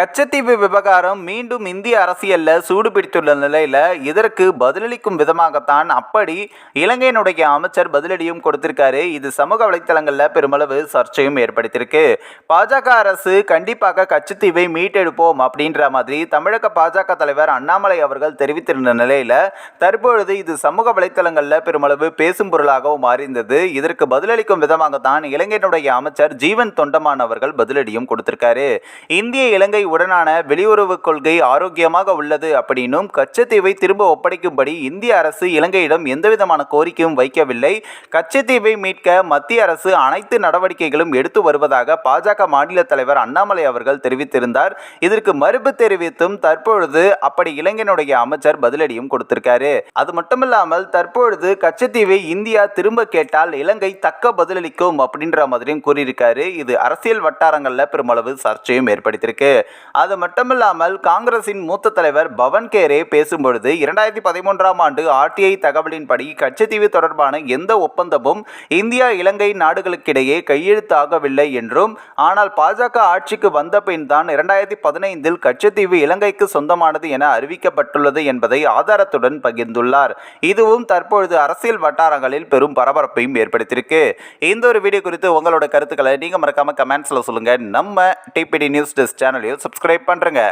கச்சத்தீவு விவகாரம் மீண்டும் இந்திய அரசியல்ல சூடு பிடித்துள்ள நிலையில இதற்கு பதிலளிக்கும் விதமாகத்தான் அப்படி இலங்கையினுடைய அமைச்சர் பதிலடியும் கொடுத்திருக்காரு. இது சமூக வலைத்தளங்கள்ல பெருமளவு சர்ச்சையும் ஏற்படுத்தியிருக்கு. பாஜக அரசு கண்டிப்பாக கச்சத்தீவை மீட்டெடுப்போம் அப்படின்ற மாதிரி தமிழக பாஜக தலைவர் அண்ணாமலை அவர்கள் தெரிவித்திருந்த நிலையில தற்பொழுது இது சமூக வலைத்தளங்கள்ல பெருமளவு பேசும் பொருளாகவும் மாறியிருந்தது. இதற்கு பதிலளிக்கும் விதமாகத்தான் இலங்கையினுடைய அமைச்சர் ஜீவன் தொண்டமான் அவர்கள் பதிலடியும் கொடுத்திருக்காரு. இந்திய இலங்கை உடனான வெளியுறவு கொள்கை ஆரோக்கியமாக உள்ளது அப்படின்னும் கச்சத்தீவை திரும்ப ஒப்படைக்கும்படி இந்திய அரசு இலங்கையிடம் எந்தவிதமான கோரிக்கையும் வைக்கவில்லை. கச்சத்தீவை மீட்க மத்திய அரசு அனைத்து நடவடிக்கைகளும் எடுத்து வருவதாக பாஜக மாநில தலைவர் அண்ணாமலை அவர்கள் தெரிவித்திருந்தார். இதற்கு மறுப்பு தெரிவித்தும் தற்பொழுது அப்படி இலங்கையினுடைய அமைச்சர் பதிலடியும் கொடுத்திருக்காரு. அது மட்டுமில்லாமல் தற்பொழுது கச்சத்தீவை இந்தியா திரும்ப கேட்டால் இலங்கை தக்க பதிலளிக்கும் அப்படின்ற மாதிரியும் கூறியிருக்காரு. இது அரசியல் வட்டாரங்களில் பெருமளவு சர்ச்சையும் ஏற்படுத்தியிருக்கு. அது மட்டுமில்லாமல் காங்கிரசின் மூத்த தலைவர் பவன் கேரே பேசும்பொழுது இரண்டாயிரத்தி பதிமூன்றாம் ஆண்டு ஆர்டிஐ தகவலின்படி கச்சத்தீவு தொடர்பான எந்த ஒப்பந்தமும் இந்தியா இலங்கை நாடுகளுக்கிடையே கையெழுத்தாகவில்லை என்றும் ஆனால் பாஜக ஆட்சிக்கு வந்த பின் தான் இரண்டாயிரத்தி பதினைந்தில் கச்சத்தீவு இலங்கைக்கு சொந்தமானது என அறிவிக்கப்பட்டுள்ளது என்பதை ஆதாரத்துடன் பகிர்ந்துள்ளார். இதுவும் தற்பொழுது அரசியல் வட்டாரங்களில் பெரும் பரபரப்பையும் ஏற்படுத்தியிருக்கு. இந்த ஒரு வீடியோ குறித்து உங்களோட கருத்துக்களை நீங்க மறக்காம கமெண்ட்ஸ்ல சொல்லுங்க. நம்ம டிபிடி நியூஸ் டெஸ்க் சேனலையும் சப்ஸ்கிரைப் பண்ணுறேங்க